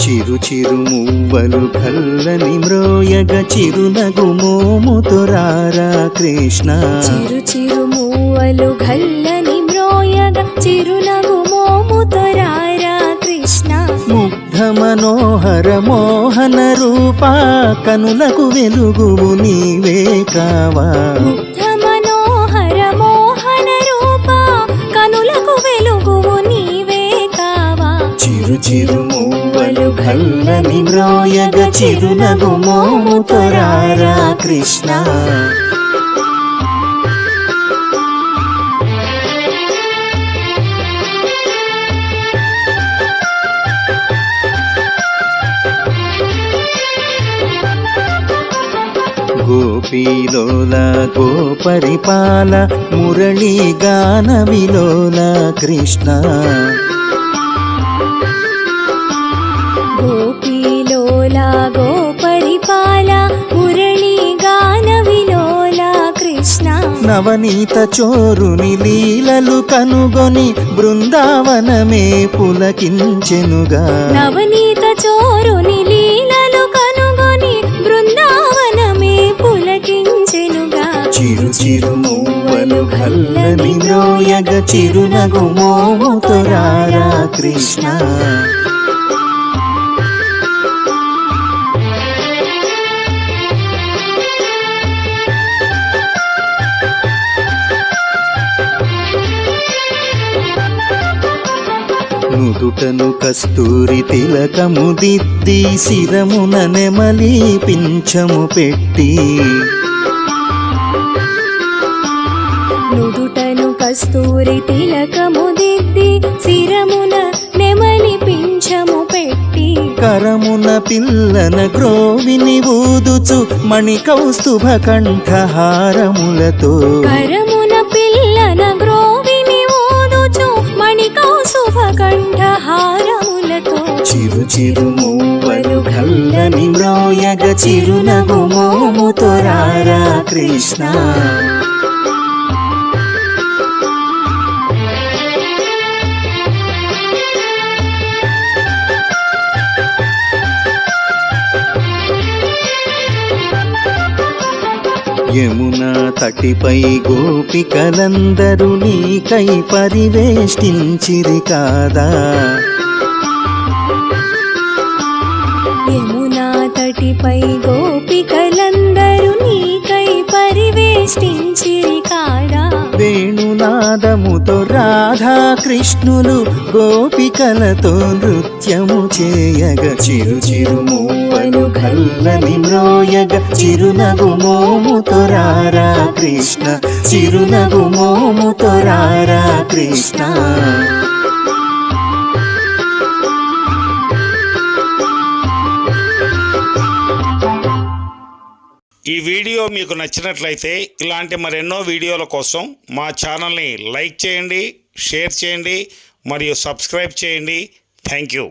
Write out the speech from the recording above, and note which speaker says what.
Speaker 1: చిరు చిరు మువ్వలు కల్లని మ్రోయగ చిరునగు మోముతురారా కృష్ణ.
Speaker 2: చిరు చిరు మూవలు గల్లని మ్రోయగ చిరునగు మోముతరారా కృష్ణ.
Speaker 1: ముగ్ధ మనోహర మోహన రూప కనులకు వెలుగువు నీవే కావా.
Speaker 2: ముగ్ధ మనోహర
Speaker 1: మువ్వలు మ్రోయగ చిరునగు మోముతురారా కృష్ణ. గోపీలోల గోపరిపాల మురళీ గాన విలోల కృష్ణ. నవనీత చోరుని లీలలు కనుగొని బృందావనమే పులకించెనుగా.
Speaker 2: నవనీత చోరుని లీలలు కనుగొని బృందావనమే పులకించెనుగా.
Speaker 1: చిరు చిరు మువ్వలు కల్లని మ్రోయగ చిరునగు మోముతురారా కృష్ణ. నుదుటను కస్తూరి తిలకము దిద్ది శిరమున నెమలి పింఛము పెట్టి.
Speaker 2: నుదుటను కస్తూరి తిలకము దిద్ది శిరమున నెమలి పింఛము పెట్టి.
Speaker 1: కరమున పిల్లన గ్రోవిని ఊదుచు మణి కౌస్తుభ కంఠహారములతో.
Speaker 2: కరమున శుభకంఠహారములతో
Speaker 1: చిరు చిరు మూవలు కల్లని మ్రోయగ చిరునగు మోము తొరారా కృష్ణ. యమునా తటిపై గోపికలందరూ నీకై పరివేష్టించిరి కాదా?
Speaker 2: యమునా తటిపై
Speaker 1: గోపి కృష్ణులు గోపికలతో నృత్యము చేయగ. చిరు చిరు మూవలు కల్లని మ్రోయగ. చిరునగు మోము రారా కృష్ణ. చిరునగు మోము రారా కృష్ణ.
Speaker 3: ఈ వీడియో మీకు నచ్చినట్లయితే ఇలాంటి మరెన్నో వీడియోల కోసం మా ఛానల్ని లైక్ చేయండి షేర్ చేయండి మరియు సబ్స్క్రైబ్ చేయండి. Thank you.